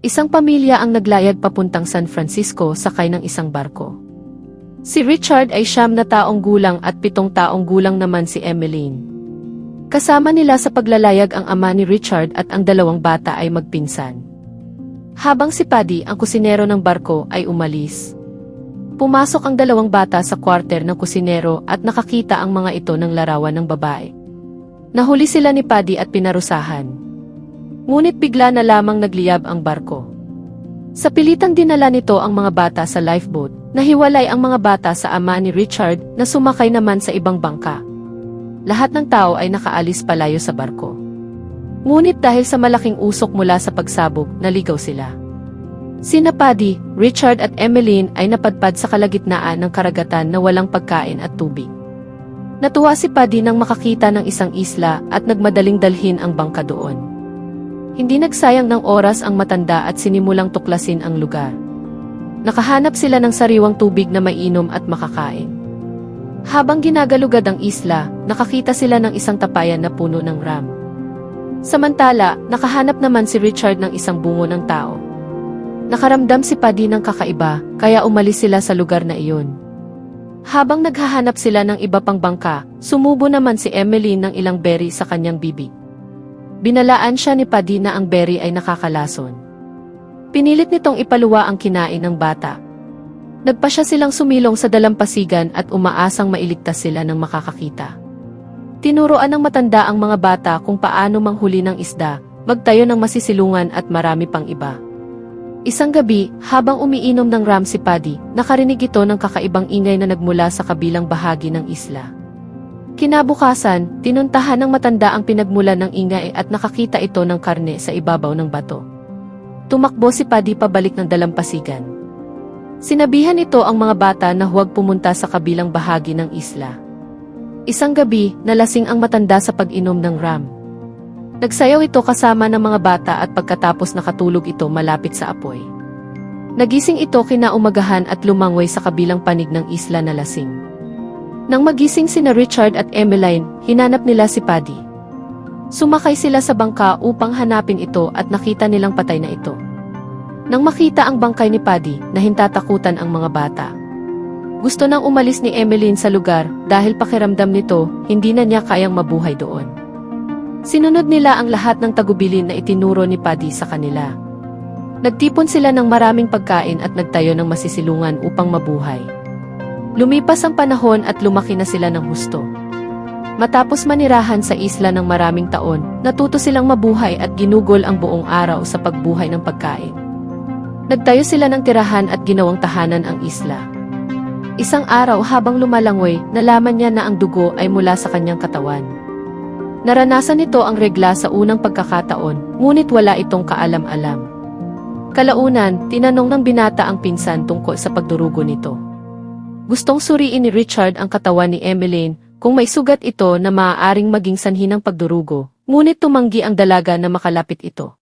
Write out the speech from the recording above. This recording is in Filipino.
Isang pamilya ang naglayag papuntang San Francisco sakay ng isang barko. Si Richard ay siyam na taong gulang at pitong taong gulang naman si Emmeline. Kasama nila sa paglalayag ang ama ni Richard at ang dalawang bata ay magpinsan. Habang si Paddy, ang kusinero ng barko, ay umalis. Pumasok ang dalawang bata sa kwarter ng kusinero at nakakita ang mga ito ng larawan ng babae. Nahuli sila ni Paddy at pinarusahan. Ngunit bigla na lamang nagliyab ang barko. Sa pilitang dinala nito ang mga bata sa lifeboat, nahiwalay ang mga bata sa ama ni Richard na sumakay naman sa ibang bangka. Lahat ng tao ay nakaalis palayo sa barko. Ngunit dahil sa malaking usok mula sa pagsabog, naligaw sila. Sina Paddy, Richard at Emmeline ay napadpad sa kalagitnaan ng karagatan na walang pagkain at tubig. Natuwa si Paddy nang makakita ng isang isla at nagmadaling dalhin ang bangka doon. Hindi nagsayang ng oras ang matanda at sinimulang tuklasin ang lugar. Nakahanap sila ng sariwang tubig na mainom at makakain. Habang ginagalugad ang isla, nakakita sila ng isang tapayan na puno ng ram. Samantala, nakahanap naman si Richard ng isang bungo ng tao. Nakaramdam si Paddy ng kakaiba, kaya umalis sila sa lugar na iyon. Habang naghahanap sila ng iba pang bangka, sumubo naman si Emily ng ilang berry sa kanyang bibig. Binalaan siya ni Paddy na ang berry ay nakakalason. Pinilit nitong ipaluwa ang kinain ng bata. Nagpa siya silang sumilong sa dalampasigan at umaasang mailigtas sila ng makakakita. Tinuruan ng matanda ang mga bata kung paano manghuli ng isda, magtayo ng masisilungan at marami pang iba. Isang gabi, habang umiinom ng ram si Paddy, nakarinig ito ng kakaibang ingay na nagmula sa kabilang bahagi ng isla. Kinabukasan, tinuntahan ng matanda ang pinagmula ng ingay at nakakita ito ng karne sa ibabaw ng bato. Tumakbo si Paddy pabalik ng dalampasigan. Sinabihan ito ang mga bata na huwag pumunta sa kabilang bahagi ng isla. Isang gabi, nalasing ang matanda sa pag-inom ng ram. Nagsayaw ito kasama ng mga bata at pagkatapos nakatulog ito malapit sa apoy. Nagising ito kinaumagahan at lumangoy sa kabilang panig ng isla na lasing. Nang magising sina Richard at Emmeline, hinanap nila si Paddy. Sumakay sila sa bangka upang hanapin ito at nakita nilang patay na ito. Nang makita ang bangkay ni Paddy, nahintatakutan ang mga bata. Gusto nang umalis ni Emmeline sa lugar dahil pakiramdam nito, hindi na niya kayang mabuhay doon. Sinunod nila ang lahat ng tagubilin na itinuro ni Paddy sa kanila. Nagtipon sila ng maraming pagkain at nagtayo ng masisilungan upang mabuhay. Lumipas ang panahon at lumaki na sila ng husto. Matapos manirahan sa isla ng maraming taon, natuto silang mabuhay at ginugol ang buong araw sa pagbuhay ng pagkain. Nagtayo sila ng tirahan at ginawang tahanan ang isla. Isang araw habang lumalangoy, nalaman niya na ang dugo ay mula sa kanyang katawan. Naranasan nito ang regla sa unang pagkakataon, ngunit wala itong kaalam-alam. Kalaunan, tinanong ng binata ang pinsan tungkol sa pagdurugo nito. Gustong suriin ni Richard ang katawan ni Emmeline kung may sugat ito na maaaring maging sanhi ng pagdurugo, ngunit tumanggi ang dalaga na makalapit ito.